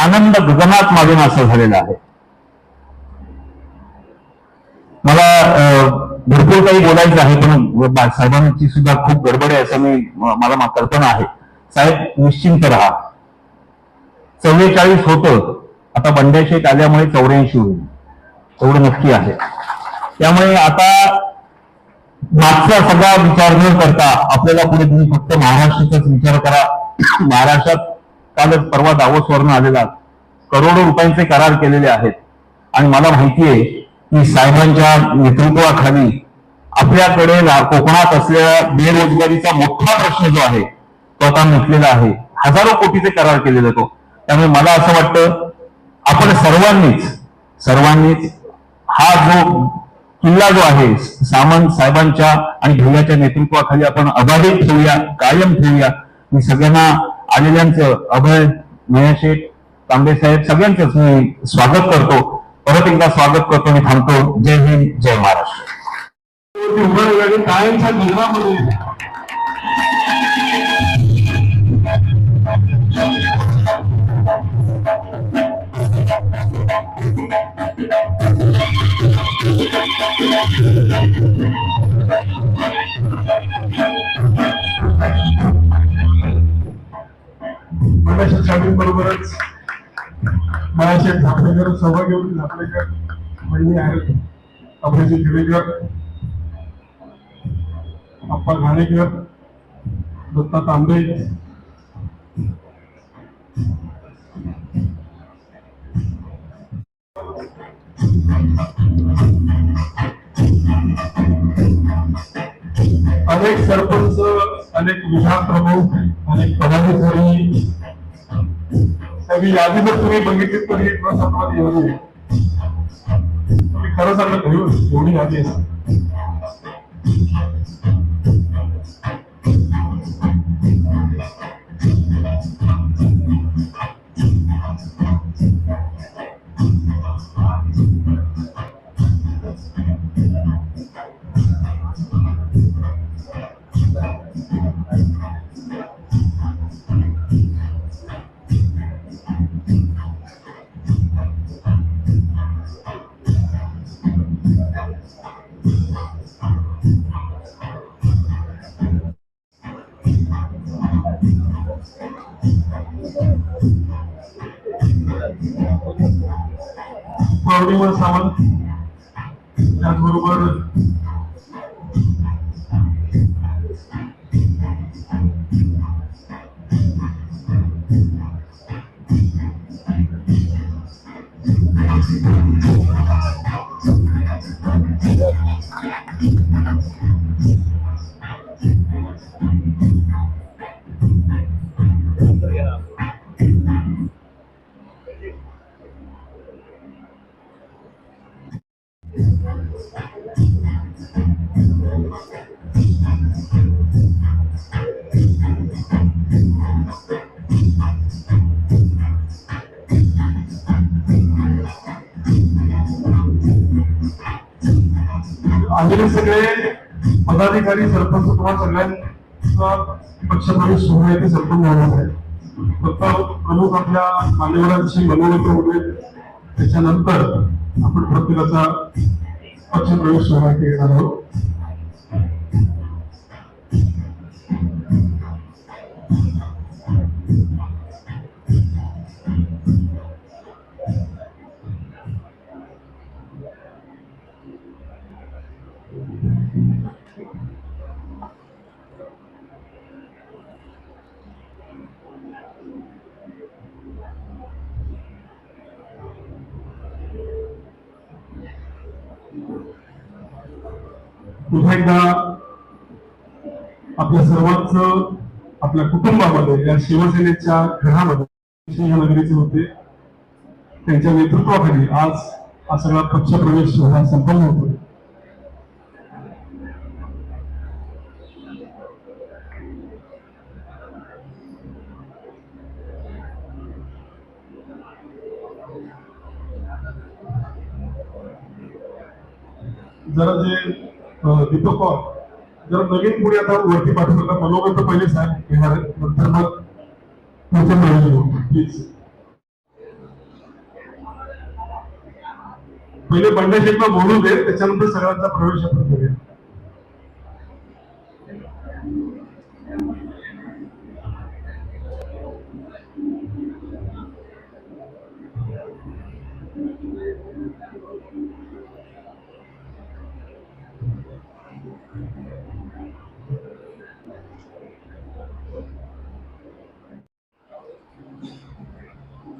आनंद गगनात मागून असं झालेलं आहे. मला भरपूर काही बोलायचं आहे पण साहेबांची सुद्धा खूप गडबड आहे असं मी मला मा- कल्पना आहे. साहेब निश्चिंत राहा. चव्वेचाळीस होतं. आता बंड्याशेठ आल्यामुळे चौऱ्याऐंशी होईल. एवढं नक्की आहे. त्यामुळे आता मागचा सगळा विचार न करता आपल्याला पुढे तुम्ही फक्त महाराष्ट्राचाच विचार करा. महाराष्ट्रात कालच परवा दावोसवरनं आलेला करोडो रुपयांचे करार केलेले आहेत. आणि मला माहिती आहे की साहेबांच्या नेतृत्वाखाली आपल्याकडे कोकणात असलेल्या बेरोजगारीचा मोठा प्रश्न जो आहे तो आता मिटलेला आहे. हजारो कोटीचे करार केलेले तो. त्यामुळे मला असं वाटतं आपण सर्वांनीच सर्वांनीच हा जो किल्ला जो आहे सामंत साहेबांच्या आणि ढोल्याच्या नेतृत्वाखाली आपण अबाधित ठेवूया कायम ठेवूया. मी सगळ्यांना आलेल्यांचं अभय मयाशेठ तांबे साहेब सगळ्यांचंच मी स्वागत करतो. परत एकदा स्वागत करतो आणि थांबतो. जय हिंद जय महाराष्ट्र. उभारलेल्या कायमच्या निधनामध्ये मगाशी बरोबरच बाळासाहेब झापडेकर सहभागी झापडेकर बहिणी आहेत. अभिजित दिवेकर अप्पा घाणेकर दत्ता तांबे. अनेक सरपंच अनेक विधान प्रमुख अनेक पदाधिकारी सगळी यादी जर तुम्ही बघितली तर एक प्रसंगात एवढी आहे. खरं सांगत एवढी यादी आहे पौर्णिमा त्याचबरोबर पदाधिकारी सरपंच तुम्हाला सगळ्यांचा पक्षप्रवेश सोहळा आहे ते संपन्न होणार आहे फक्त प्रमुख आपल्या मान्यवरांशी मनोगत होते त्याच्यानंतर आपण प्रत्येकाचा पक्षप्रवेश सोहळा घेणार आहोत Thank you. पुन्हा एकदा आपल्या सर्वांचं आपल्या कुटुंबामध्ये या शिवसेनेच्या घरामध्ये सिंहनगरीचे होते त्यांच्या नेतृत्वाखाली आज हा सगळा पक्षप्रवेश सोहळा संपन्न होतो जरा जे दीपक पवार जर नवीन पुढे आता वरती पाठवलं मनोगत पहिले साहेब घेणार नंतर मग प्रथम प्लीज पहिले बंडे बोलू दे त्याच्यानंतर सगळ्यांचा प्रवेश आपण करूया.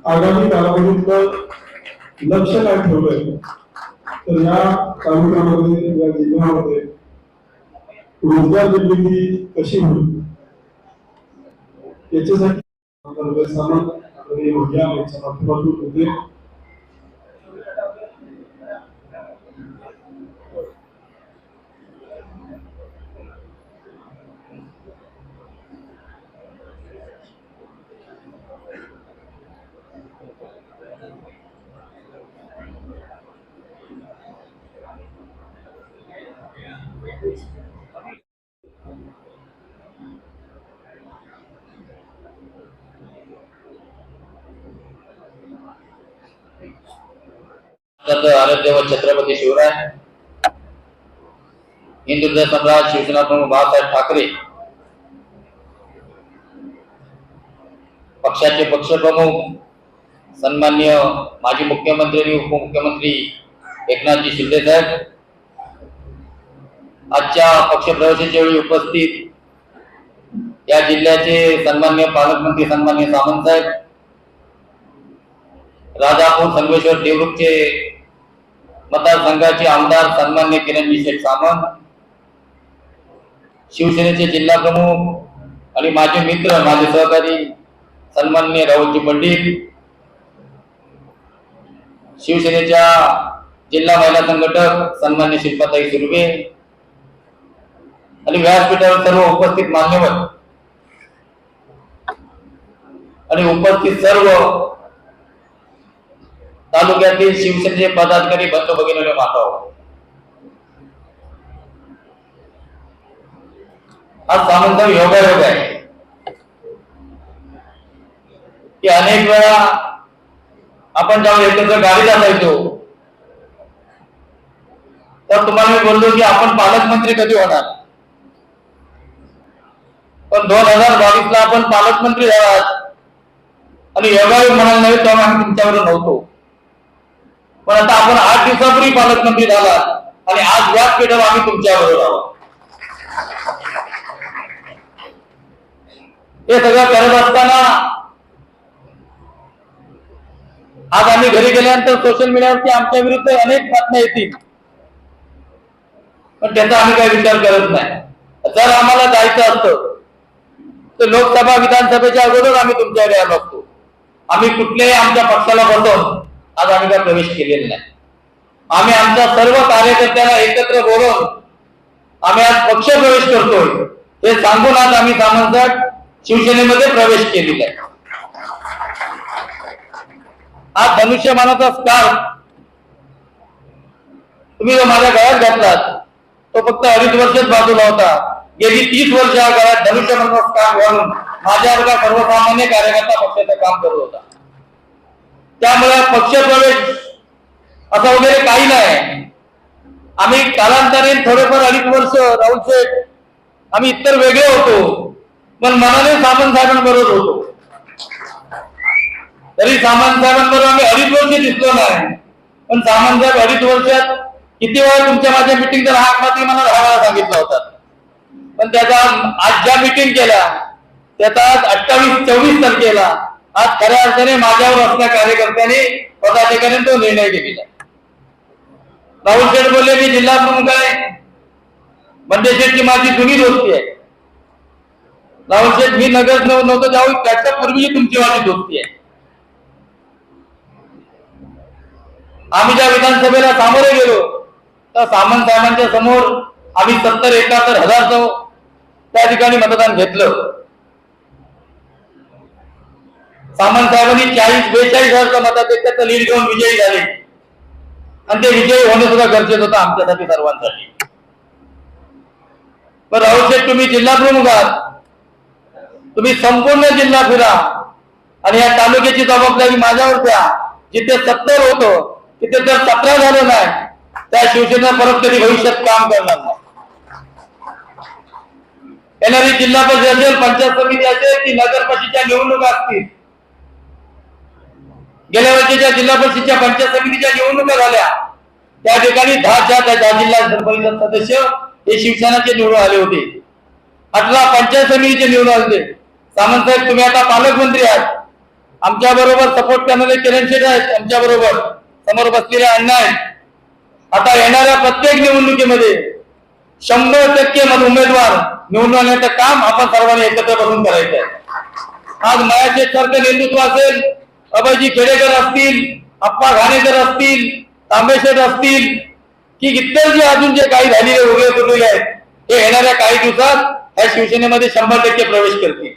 आगामी कालावधीतलं लक्ष काय ठेवलंय? तर या तालुक्यामध्ये या जिल्ह्यामध्ये रोजगार निर्मिती कशी होईल? याच्यासाठी सामान सामंत आणि माध्यमातून त्याचं आराध्य छत्रपती शिवराय हिंदुत्व सम्राट शिवसेना प्रमुख बाळासाहेब ठाकरे। पक्षाचे पक्षप्रमुख सन्मान्य माजी मुख्यमंत्री आणि उपमुख्यमंत्री एकनाथजी शिंदे साहेब। आजच्या पक्षप्रवेशाच्या वेळी उपस्थित या जिल्ह्याचे सन्मान्य पालकमंत्री सन्मान्य सामंत साहेब, राजापूर संगमेश्वर देवरुखचे मतदारसंघाचे आमदार सन्मान्य किरणजी शेठ सामंत शिवसेनेचे जिल्हा प्रमुख आणि माझे मित्र माझे सहकारी सन्मान्य राहुलजी पंडित शिवसेनेच्या जिल्हा महिला संघटक सन्मान्य शिल्पाताई सुर्वे आणि व्यासपीठावर सर्व उपस्थित मान्यवर आणि उपस्थित सर्व तालुक्यातील शिवसेनेचे पदाधिकारी बंधू भगिनी माता हा सामंत योगायोग आहे. की अनेक वेळा आपण ज्यावेळी एकत्र गाडी जातो तर तुम्हाला मी बोललो की आपण पालकमंत्री कधी होणार? पण दोन हजार बावीस ला आपण पालकमंत्री झालात. आणि योगायोग म्हणाल नाही तेव्हा आम्ही तुमच्यावर नव्हतो. पण आता आपण आठ दिवसापूर्वी पालकमंत्री झाला आणि आज व्यासपीठावर आम्ही तुमच्याबरोबर आहोत. हे सगळं करत असताना आज आम्ही घरी गेल्यानंतर सोशल मीडियावरती आमच्या विरुद्ध अनेक बातम्या येतील. पण त्याचा आम्ही काही विचार करत नाही. जर आम्हाला जायचं असतं तर लोकसभा विधानसभेच्या अगोदर आम्ही तुमच्याकडे आलो असतो. आम्ही कुठल्याही आमच्या पक्षाला बसवून आज आम्ही काय प्रवेश केलेला नाही. आम्ही आमच्या सर्व कार्यकर्त्यांना एकत्र बोलवून आम्ही आज पक्ष प्रवेश करतोय. हे सांगून आज आम्ही सामंत शिवसेनेमध्ये प्रवेश केलेला आहे. हा धनुष्यमानाचा स्कार तुम्ही जो माझ्या गळ्यात घातलात तो फक्त अडीच वर्षच बाजूला होता. गेली तीस वर्ष या गळ्यात धनुष्यमानाचा स्कार घालून माझ्यावर सर्वसामान्य कार्यकर्ता पक्षाचं काम करत होता. त्यामुळे पक्ष प्रवेश असं वगैरे काही नाही. आम्ही कालांतरीन थोडेफार अडीच वर्ष राहुल शेठ आम्ही इतर वेगळे होतो पण मनाने सामंत साहेबांबरोबर होतो. तरी सामंत साहेबांबरोबर आम्ही अडीच वर्ष दिसलो नाही. पण सामंत साहेब अडीच वर्षात किती वेळा तुमच्या माझ्या मिटिंग तर हा मात्र मला दहा वेळा सांगितला होता. पण त्याचा आज ज्या मिटिंग केल्या त्याचा आज अठ्ठावीस चोवीस तारखेला आज खऱ्या अर्थाने माझ्यावर असल्या कार्यकर्त्यांनी पदाधिकाऱ्यांनी तो निर्णय घेतला राहुल शेठ बोलले मी जिल्हा प्रमुख आहे. बंडे शेठची माझी जुनी दोस्ती आहे. राहुल शेठ मी नगर नव- नव्हतं जाऊ त्याच्या पूर्वी तुमची माझी दोस्ती आहे. आम्ही ज्या विधानसभेला सामोरे गेलो तर सामंत साहेबांच्या समोर आम्ही सत्तर एकाहत्तर हजार त्या ठिकाणी मतदान घेतलं. सामंत चाळीस बेचाळीस हजारचं मतात त्याचं लीड घेऊन विजयी झाले. आणि ते विजयी होणं सुद्धा गरजेचं होतं आमच्यासाठी सर्वांसाठी. पण राहुल तुम्ही जिल्हा प्रमुख आहात तुम्ही संपूर्ण जिल्हा फिरा. आणि या तालुक्याची जबाबदारी माझ्यावर द्या जिथे सत्तर होतो तिथे जर सतरा झालं नाही त्या शिवसेना परत कधी भविष्यात काम करणार नाही. येणारी जिल्हा परिषद असेल पंचायत समिती असेल की नगर निवडणुका असतील. गेल्या वर्षीच्या जिल्हा परिषदेच्या पंचायत समितीच्या निवडणुका झाल्या. त्या ठिकाणी दहाच्या त्या दहा जिल्हा परिषद सदस्य हे शिवसेनाचे निवडून आले होते. अठरा पंचायत समितीचे निवडून आले होते. सामंत साहेब तुम्ही आता पालकमंत्री आहात. आमच्या बरोबर सपोर्ट करणारे किरण शेठ आहेत आमच्या बरोबर. समोर बसलेले अण्णा आहेत. आता येणाऱ्या प्रत्येक निवडणुकीमध्ये शंभर टक्के मत उमेदवार निवडून आणण्याचं काम आपण सर्वांनी एकत्र करून करायचं आहे. आज मयाचे सारखं नेतृत्व असेल अभयजी खेडेकर असतील अप्पा घाणेकर असतील तांबेशेठ असतील की इतर जे अजून जे काही झालेले उभे कुटुंबी आहेत हे येणाऱ्या काही दिवसात ह्या शिवसेनेमध्ये शंभर टक्के प्रवेश करतील.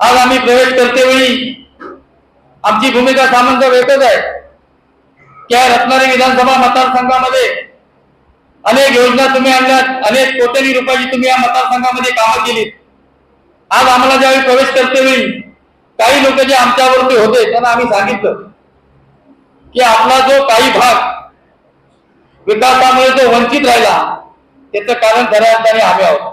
आज आम्ही प्रवेश करते वेळी आमची भूमिका सामंत एकच आहे. की या रत्नागिरी विधानसभा मतदारसंघामध्ये अनेक योजना तुम्ही आणल्यात अनेक कोट्यांनी रुपयाची तुम्ही या मतदारसंघामध्ये कामं केलीत. आज आम्हाला ज्यावेळी प्रवेश करते वेळी काही लोक जे आमच्यावरती होते त्यांना आम्ही सांगितलं की आपला जो काही भाग विकासामुळे जो वंचित राहिला त्याचं कारण खऱ्या अर्थाने आम्ही आहोत.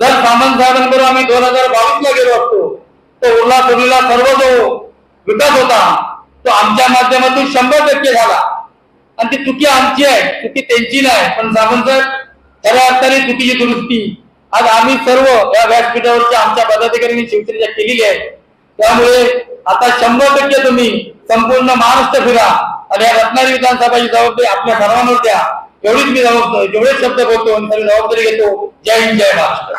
जर सामंत साहेबांबरोबर आम्ही दोन हजार बावीस ला गेलो असतो तर उरला सुरलेला सर्व जो विकास होता तो आमच्या माध्यमातून शंभर टक्के झाला. आणि ती चुकी आमची आहे चुकी त्यांची नाही पण सामंत साहेब खऱ्या अर्थाने चुकीची दुरुस्ती. आज आम्ही सर्व या व्यासपीठावरच्या आमच्या पदाधिकाऱ्यांनी शिवसेनेच्या केलेली आहे. त्यामुळे आता शंभर टक्के तुम्ही संपूर्ण महाराष्ट्र फिरा आणि या रत्नागिरी विधानसभाची जबाबदारी आपल्या सर्वांवर द्या. एवढीच मी जबाबदारी जेवढेच शब्द बोलतो आणि जबाबदारी घेतो. जय हिंद जय महाराष्ट्र.